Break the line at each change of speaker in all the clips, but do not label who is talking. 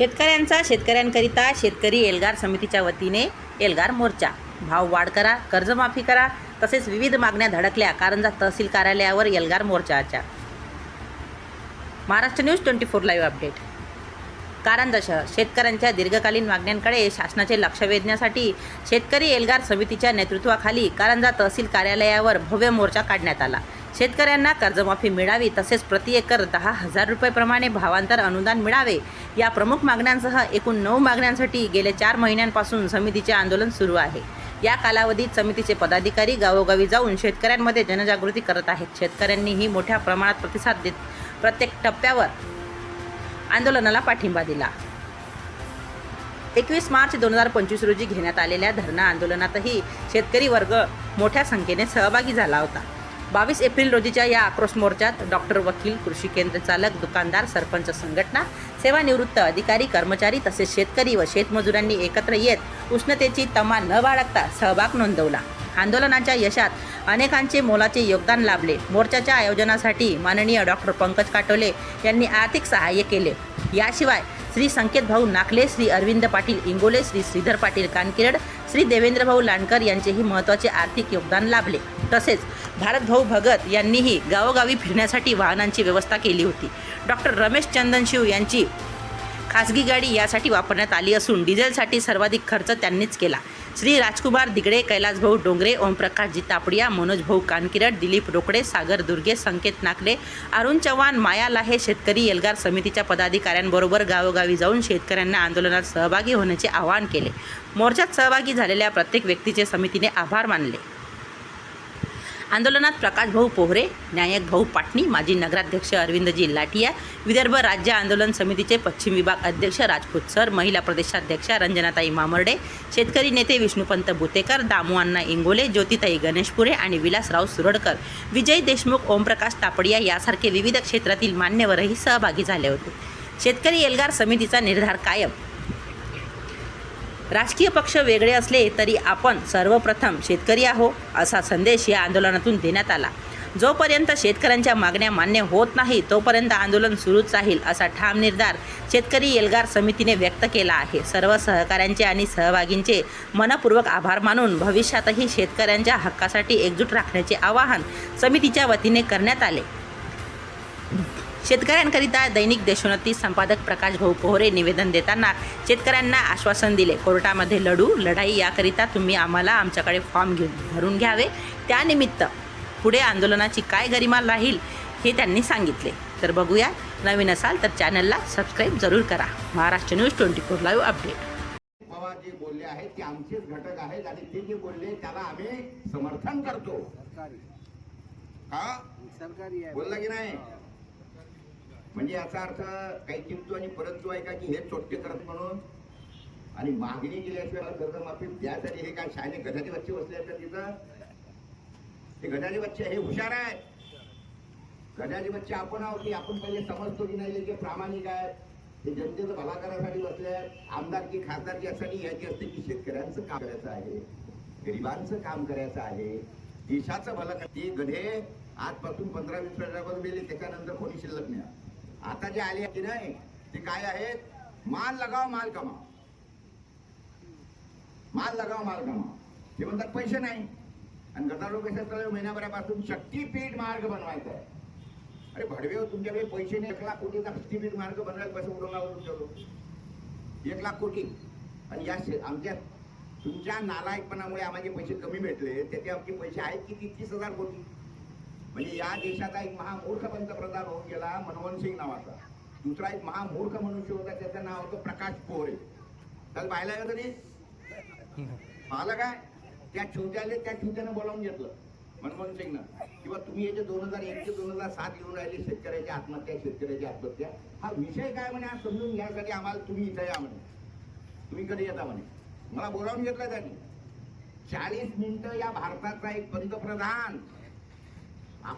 शेतकऱ्यांचा शेतकऱ्यांकरिता शेतकरी एल्गार समितीच्या वतीने एल्गार मोर्चा. भाव वाढ करा कर्जमाफी करा तसेच विविध मागण्या धडकल्या कारंजा तहसील कार्यालयावर एल्गार मोर्चाच्या. Maharashtra news twenty four live update. Karanja शहर शेतकऱ्यांच्या दीर्घकालीन मागण्यांकडे शासनाचे लक्ष वेधण्यासाठी शेतकरी एल्गार समितीच्या नेतृत्वाखाली कारंजा तहसील कार्यालयावर भव्य मोर्चा काढण्यात आला. शेतकऱ्यांना कर्जमाफी मिळावी तसेच प्रति एकर दहा हजार रुपयेप्रमाणे भावांतर अनुदान मिळावे. या प्रमुख मागण्यांसह एकूण नऊ मागण्यांसाठी गेल्या चार महिन्यांपासून समितीचे आंदोलन सुरू आहे. या कालावधीत समितीचे पदाधिकारी गावोगावी जाऊन शेतकऱ्यांमध्ये जनजागृती करत आहेत. शेतकऱ्यांनीही मोठ्या प्रमाणात प्रतिसाद देत प्रत्येक टप्प्यावर आंदोलनाला पाठिंबा दिला. एकवीस मार्च दोन हजार पंचवीस रोजी घेण्यात आलेल्या धरणा आंदोलनातही शेतकरी वर्ग मोठ्या संख्येने सहभागी झाला होता. बावीस एप्रिल रोजीच्या या आक्रोश मोर्चात डॉक्टर वकील कृषी केंद्र चालक दुकानदार सरपंच संघटना सेवानिवृत्त अधिकारी कर्मचारी तसेच शेतकरी व शेतमजुरांनी एकत्र येत उष्णतेची तमा न बाळगता सहभाग नोंदवला. आंदोलनाच्या यशात अनेकांचे मोलाचे योगदान लाभले. मोर्चाच्या आयोजनासाठी माननीय डॉक्टर पंकज काटोले यांनी आर्थिक सहाय्य केले. याशिवाय श्री संकेत भाऊ नाकले श्री अरविंद पाटील इंगोले श्री श्रीधर पाटील कानकिरड श्री देवेंद्र भाऊ लांडकर यांचेही महत्त्वाचे आर्थिक योगदान लाभले. तसेच भारत भाऊ भगत यांनीही गावोगावी फिरण्यासाठी वाहनांची व्यवस्था केली होती. डॉक्टर रमेश चंदनशिव यांची खासगी गाडी यासाठी वापरण्यात आली असून डिझेलसाठी सर्वाधिक खर्च त्यांनीच केला. श्री राजकुमार दिगडे कैलासभाऊ डोंगरे ओमप्रकाशजी तापडिया मनोज भाऊ दिलीप रोकडे सागर दुर्गे संकेत नाकले अरुण चव्हाण माया लाहे शेतकरी एल्गार समितीच्या पदाधिकाऱ्यांबरोबर गावोगावी जाऊन शेतकऱ्यांना आंदोलनात सहभागी होण्याचे आवाहन केले. मोर्चात सहभागी झालेल्या प्रत्येक व्यक्तीचे समितीने आभार मानले. आंदोलनात प्रकाशभाऊ पोहरे न्यायक भाऊ पाटणी माजी नगराध्यक्ष अरविंदजी लाटिया विदर्भ राज्य आंदोलन समितीचे पश्चिम विभाग अध्यक्ष राजपूत सर महिला प्रदेशाध्यक्षा रंजनाताई मामर्डे शेतकरी नेते विष्णुपंत बुतेकर दामुअण्णा इंगोले ज्योतिताई गणेशपुरे आणि विलासराव सुरडकर विजय देशमुख ओमप्रकाश तापडिया यासारखे विविध क्षेत्रातील मान्यवरही सहभागी झाले होते. शेतकरी एल्गार समितीचा निर्धार कायम राजकीय पक्ष वेगळे असले तरी आपण सर्वप्रथम शेतकरी आहो असा संदेश या आंदोलनातून देण्यात आला. जोपर्यंत शेतकऱ्यांच्या मागण्या मान्य होत नाही तोपर्यंत आंदोलन सुरूच राहील असा ठाम निर्धार शेतकरी एल्गार समितीने व्यक्त केला आहे. सर्व सहकाऱ्यांचे आणि सहभागींचे मनपूर्वक आभार मानून भविष्यातही शेतकऱ्यांच्या हक्कासाठी एकजूट राखण्याचे आवाहन समितीच्या वतीने करण्यात आले. शेतकऱ्यांकरिता दैनिक देशोन्नती संपादक प्रकाश भाऊ पोहरे निवेदन देताना शेतकऱ्यांना आश्वासन दिले. कोर्टामध्ये लढू लढाई याकरिता तुम्ही आम्हाला आमच्याकडे फॉर्म घेऊन भरून घ्यावे. त्यानिमित्त पुढे आंदोलनाची काय गरिमा राहील हे त्यांनी सांगितले. तर बघूया. नवीन असाल तर चॅनलला सबस्क्राईब जरूर करा. Maharashtra news twenty four live update.
Pawar जे बोलले आहेत ते आमचेच घटक आहेत आणि ते जे बोलले त्याला आम्ही समर्थन करतो. का?
सरकारी
बोलला की नाही? म्हणजे याचा अर्थ काही किंतु आणि परंतु आहे का की हे चोटके करत म्हणून? आणि मागणी केल्याशिवाय कर्जमाफी द्यासाठी हे काय शाळेने गजाचे बच्चे बसले आहेत तिथं? ते गजाचे बच्चे हे हुशार आहेत. गजाचे बच्चे आपण आहोत की आपण पहिले समजतो की नाही की प्रामाणिक आहेत. हे जनतेचं भला करायसाठी बसले आहेत. आमदारकी खासदारकी यासाठी याची असते की शेतकऱ्यांचं काम करायचं आहे. गरिबांचं काम करायचं आहे. देशाचं भलं ते गधे आजपासून पंधरा वीस वर्षापासून गेले त्याच्यानंतर कोणी शिल्लक नाही. आता जे आले की नाही ते काय आहेत माल लगाव माल कमाव. माल लगाव माल कमाव. ते म्हणतात पैसे नाही. आणि गदारोग कशा चालू महिन्याभरापासून शक्तीपीठ मार्ग बनवायचा आहे. अरे भडवे हो, तुमच्याकडे पैसे नाही. एक लाख कोटीचा शक्तीपीठ मार्ग बनवायला पैसे उडवणार तुमच्याकडून एक लाख कोटी. आणि या शे- आमच्या तुमच्या नालायकपणामुळे आम्हाला पैसे कमी भेटले त्याचे आमचे पैसे आहेत किती तीस हजार कोटी? म्हणजे या देशाचा एक महामूर्ख पंतप्रधान होऊन गेला मनमोहन सिंग नावाचा. दुसरा एक महामूर्ख मनुष्य होता त्याचं नाव होतं प्रकाश पोहरे. त्याला पाहिलं का तरी पाहिलं काय? त्या छोट्याने त्या छोट्यानं बोलावून घेतलं मनमोहन सिंगनं. किंवा तुम्ही याचे दोन हजार एक ते दोन हजार सात येऊन राहिले शेतकऱ्याची आत्महत्या शेतकऱ्याची आत्महत्या. हा विषय काय म्हणे हा समजून घ्यायसाठी आम्हाला तुम्ही इथं या म्हणे. तुम्ही कधी येता म्हणे? मला बोलावून घेतलं त्यांनी. चाळीस मिनिटं या भारताचा एक पंतप्रधान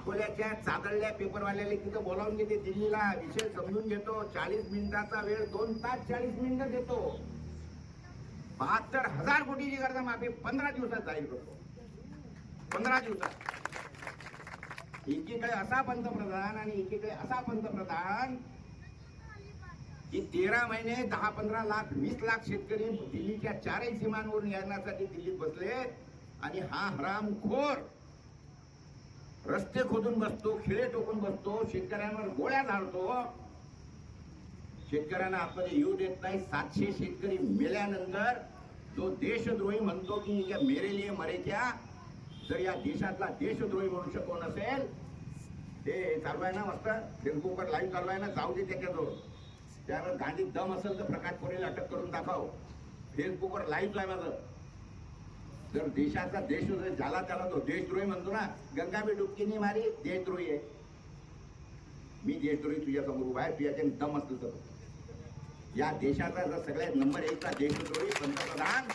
अकोल्याच्या चादळल्या पेपरवाल्याला तिथं बोलावून घेते. दिल्लीला विषय समजून घेतो. चाळीस मिनिटाचा वेळ दोन तास चाळीस मिनिटं देतो. बहात्तर हजार कोटीची कर्ज माफी पंधरा दिवसात जाहीर करतो. पंधरा दिवसात. एकीकडे असा पंतप्रधान आणि एकीकडे असा पंतप्रधान की तेरा महिने दहा पंधरा लाख वीस लाख शेतकरी दिल्लीच्या चारही सीमांवरून येण्यासाठी दिल्लीत बसले. आणि हा हरामखोर रस्ते खोदून बसतो खिळे टोकून बसतो शेतकऱ्यांवर गोळ्या झाडतो. शेतकऱ्यांना आतमध्ये येऊ देत नाही. सातशे शेतकरी मेल्यानंतर जो देशद्रोही म्हणतो की ये मेरे लिए मरे क्या जर या देशातला देशद्रोही म्हणू शकतो नसेल ते चालू आहे ना मस्त. फेसबुकवर लाईव्ह चालू आहे ना जाऊ दे त्याच्याजवळ. त्यावर गांधी दम असेल तर प्रकाश कोरेला अटक करून दाखव. फेसबुकवर लाईव्ह आहे माझं जर देशाचा देश झाला त्याला तो देशद्रोही म्हणतो ना. गंगा मी डुबकी नाही मारी देशद्रोही आहे. मी देशद्रोही तुझ्या समोर उभा आहे तुझ्याच्या दम असतो तर या देशाचा जर सगळ्यात नंबर एकचा देशद्रोही पंतप्रधान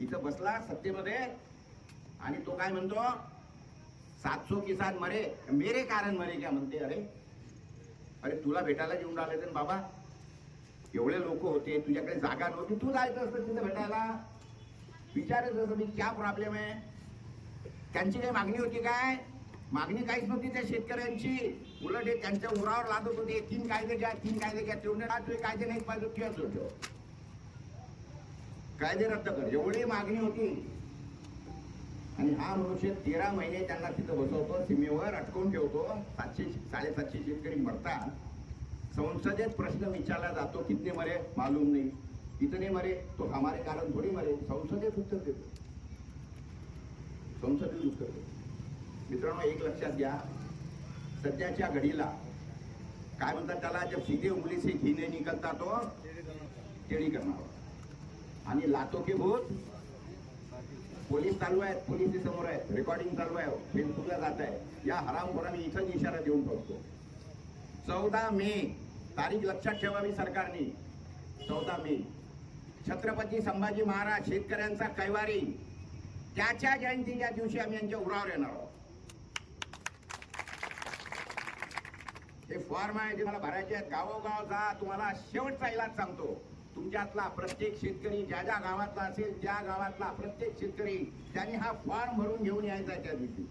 इथं बसला सत्तेमध्ये आणि तो काय म्हणतो? सातसो किसान मरे मेरे कारण मरे क्या म्हणते अरे? अरे तुला भेटायला येऊन राहिले तर बाबा. एवढे लोक होते तुझ्याकडे जागा नव्हती तू जायचं असतं तिथं भेटायला. विचारत असं मी क्या प्रॉब्लेम आहे त्यांची काही मागणी होती काय? मागणी काहीच नव्हती त्या शेतकऱ्यांची. उलट हे त्यांच्या उरावर लादत होते. तीन कायदे घ्या तीन कायदे घ्या. तेवढे ना तुझे कायदे नाही पाहिजे तुझ्या ठेव कायदे रद्द कर. एवढी मागणी होती. आणि हा मनुष्य तेरा महिने त्यांना तिथं बसवतो सीमेवर अटकवून ठेवतो. सातशे साडेसातशे शेतकरी मरतात. संसदेत प्रश्न विचारला जातो कितने मरे? मालूम नाही. इतने मरे तो हमारे कारण थोडी मरे संसदेत उत्तर देतो। संसदेत उत्तर देतो। मित्रांनो एक लक्षात घ्या सध्याच्या घडीला काय म्हणतात त्याला जब सीधे उंगली से घी निकलता तो टेढ़ी करणार आणि लातो के भूत पोलीस चालू आहेत पोलीस समोर आहेत रेकॉर्डिंग चालू आहे फेसबुकला जात आहे. या हरामखोरांनी इथंच इशारा देऊन ठेवतो. चौदा मे तारीख लक्षात ठेवावी सरकारने. चौदा मे. छत्रपती संभाजी महाराज शेतकऱ्यांचा कैवारी. त्याच्या जयंतीच्या दिवशी आम्ही यांच्या उरावर येणार आहोत. हे फॉर्म आहे जे मला भरायचे आहेत. गावोगाव जा तुम्हाला शेवटचा इलाज सांगतो. तुमच्यातला प्रत्येक शेतकरी ज्या ज्या गावातला असेल त्या गावातला प्रत्येक शेतकरी त्यांनी हा फॉर्म भरून घेऊन यायचा आहे त्या दिवशी.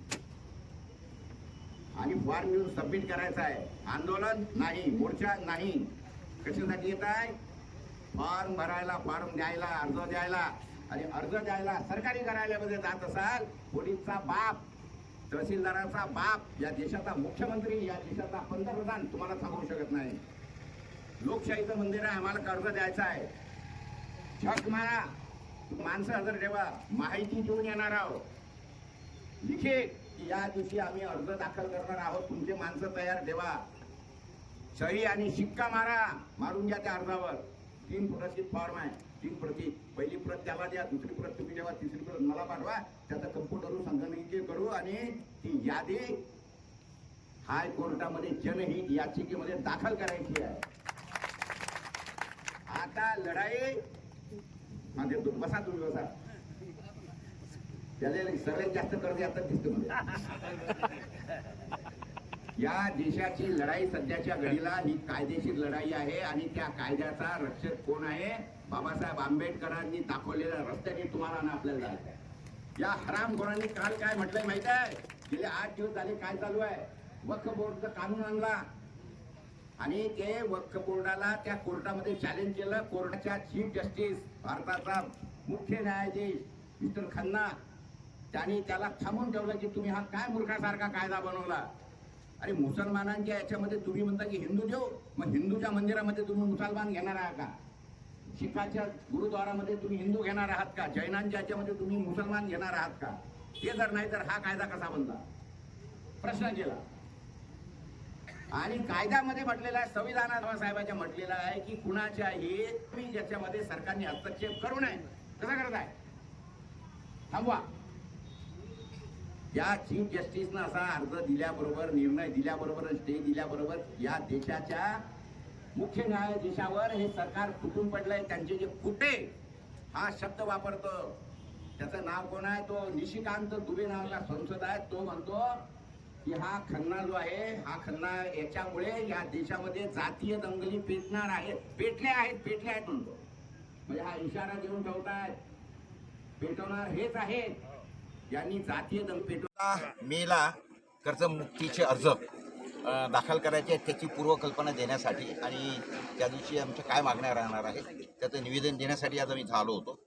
आणि फॉर्म घेऊन सबमिट करायचा आहे. आंदोलन नाही मोर्चा नाही. कशासाठी येत आहे? फॉर्म भरायला फॉर्म द्यायला अर्ज द्यायला आणि अर्ज द्यायला सरकारी कार्यालयामध्ये जात असाल पोलीसचा बाप तहसीलदाराचा बाप या देशाचा मुख्यमंत्री या देशाचा पंतप्रधान तुम्हाला थांबवू शकत नाही. लोकशाहीचं मंदिर आहे आम्हाला कर्ज द्यायचं आहे. झक मारा. माणसं हजर ठेवा. माहिती देऊन येणार आहोत. लिखित की या दिवशी आम्ही अर्ज दाखल करणार आहोत. तुमचे माणसं तयार ठेवा. सही आणि शिक्का मारा. मारून घ्या त्या अर्जावर. तीन प्रतीत फॉर्म आहे. तीन प्रती. पहिली प्रत त्याला द्या दुसरी प्रत तुम्ही जेव्हा तिसरी प्रत मला पाठवा. त्याचा कम्प्युटरवर संगणकीय करू आणि ती यादी हायकोर्टामध्ये जनहित याचिकेमध्ये दाखल करायची आहे. आता लढाई. हा देतो बसा तुम्ही बसा. त्याला सगळ्यात जास्त कर्ज आता दिसतो या देशाची लढाई सध्याच्या घडीला ही कायदेशीर लढाई आहे आणि त्या कायद्याचा रक्षक कोण आहे? बाबासाहेब आंबेडकरांनी दाखवलेल्या रस्त्याने तुम्हाला आणि आपल्याला जायचं या हरामखोरांनी काल काय म्हटलंय माहीत आहे? गेले आठ दिवस झाले काय चालू आहे? वक्फ बोर्डचं कानून आणला. आणि ते वक्फ बोर्डाला त्या कोर्टामध्ये चॅलेंज केलं. कोर्टाच्या चीफ जस्टिस भारताचा मुख्य न्यायाधीश मिस्टर खन्ना. त्यांनी त्याला थांबून ठेवलं की तुम्ही हा काय मूर्खासारखा कायदा बनवला? अरे मुसलमानांच्या याच्यामध्ये तुम्ही म्हणता की हिंदू देव मग हिंदूच्या मंदिरामध्ये तुम्ही मुसलमान घेणार आहात का? शिखाच्या गुरुद्वारामध्ये तुम्ही हिंदू घेणार आहात का? जैनांच्या याच्यामध्ये तुम्ही मुसलमान घेणार आहात का? हे जर नाही तर हा कायदा कसा बनला? प्रश्न केला. आणि कायद्यामध्ये म्हटलेला आहे संविधानात साहेबाच्या म्हटलेलं आहे की कुणाच्याही तुम्ही ज्याच्यामध्ये सरकारने हस्तक्षेप करू नये. कसं करत आहे. थांबवा. या चीफ जस्टिसनं असा अर्ज दिल्याबरोबर निर्णय दिल्याबरोबर स्टे दिल्याबरोबर या देशाच्या मुख्य न्यायाधीशावर हे सरकार फुटून पडलंय. त्यांचे जे कुठे हा शब्द वापरतो. त्याचं नाव कोण आहे? तो निशिकांत दुबे नावाचा संसद आहे. तो म्हणतो की हा खन्ना जो आहे हा खन्ना याच्यामुळे या देशामध्ये जातीय दंगली पेटणार आहेत. पेटले आहेत पेटले आहेत म्हणतो. म्हणजे हा इशारा देऊन ठेवतायत. पेटवणार हेच आहेत. यांनी जातीय दंग
मेला कर्जमुक्तीचे अर्ज
दाखल करायचे आहेत त्याची पूर्वकल्पना देण्यासाठी आणि त्या दिवशी आमच्या काय मागण्या राहणार आहेत त्याचं निवेदन देण्यासाठी आज आम्ही झालो होतो.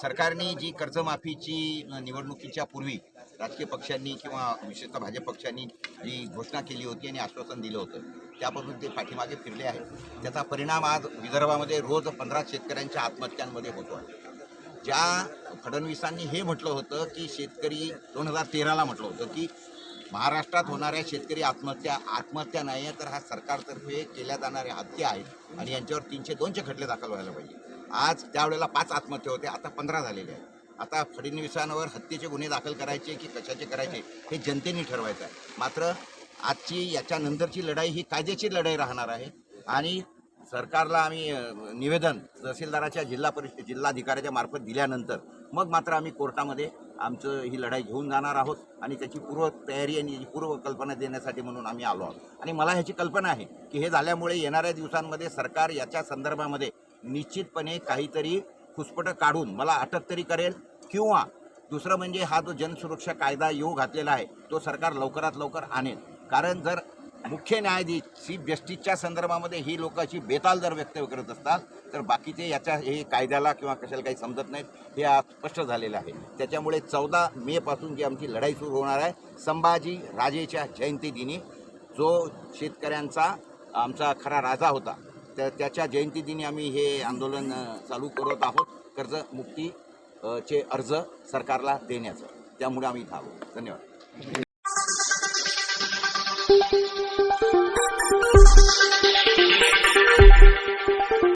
सरकारने जी कर्जमाफीची निवडणुकीच्या पूर्वी राजकीय पक्षांनी किंवा विशेषतः भाजप पक्षांनी जी घोषणा केली होती आणि आश्वासन दिलं होतं त्यापासून ते पाठीमागे फिरले आहेत. त्याचा परिणाम आज विदर्भामध्ये रोज पंधरा शेतकऱ्यांच्या आत्महत्यांमध्ये होतो आहे. ज्या फडणवीसांनी हे म्हटलं होतं की शेतकरी दोन हजार तेराला म्हटलं होतं की महाराष्ट्रात होणाऱ्या शेतकरी आत्महत्या आत्महत्या नाही आहे तर हा सरकारतर्फे केल्या जाणाऱ्या हत्या आहेत आणि यांच्यावर तीनशे दोनशे खटले दाखल व्हायला पाहिजे. आज त्यावेळेला पाच आत्महत्या होते आता पंधरा झालेले आहेत. आता फडणवीसांवर हत्येचे गुन्हे दाखल करायचे की कशाचे करायचे हे जनतेने ठरवायचं आहे. मात्र आजची याच्यानंतरची लढाई ही कायदेशीर लढाई राहणार आहे आणि सरकारला आम्ही निवेदन तहसीलदाराच्या जिल्हा परिषद जिल्हाधिकाऱ्याच्या मार्फत दिल्यानंतर मग मात्र आम्ही कोर्टामध्ये आमचं ही लढाई घेऊन जाणार आहोत आणि त्याची पूर्व तयारी आणि याची पूर्व कल्पना देण्यासाठी म्हणून आम्ही आलो आहोत. आणि मला ह्याची कल्पना आहे की हे झाल्यामुळे येणाऱ्या दिवसांमध्ये सरकार याच्या संदर्भामध्ये निश्चितपणे काहीतरी खुसपटं काढून मला अटक तरी करेल किंवा दुसरं म्हणजे हा जो जनसुरक्षा कायदा येऊ घातलेला आहे तो सरकार लवकरात लवकर आणेल. कारण जर मुख्य न्यायाधीश चीफ जस्टिसच्या संदर्भामध्ये ही लोक अशी बेताल जर व्यक्त करत असतात. तर बाकीचे याच्या हे कायद्याला किंवा कशाला काही समजत नाहीत हे आज स्पष्ट झालेलं आहे. त्याच्यामुळे चौदा मेपासून जी आमची लढाई सुरू होणार आहे संभाजी राजेच्या जयंतीदिनी जो शेतकऱ्यांचा आमचा खरा राजा होता तर त्याच्या जयंतीदिनी आम्ही हे आंदोलन चालू करत आहोत. कर्जमुक्ती चे अर्ज सरकारला देण्याचं. त्यामुळे आम्ही इथं धन्यवाद. Thank you.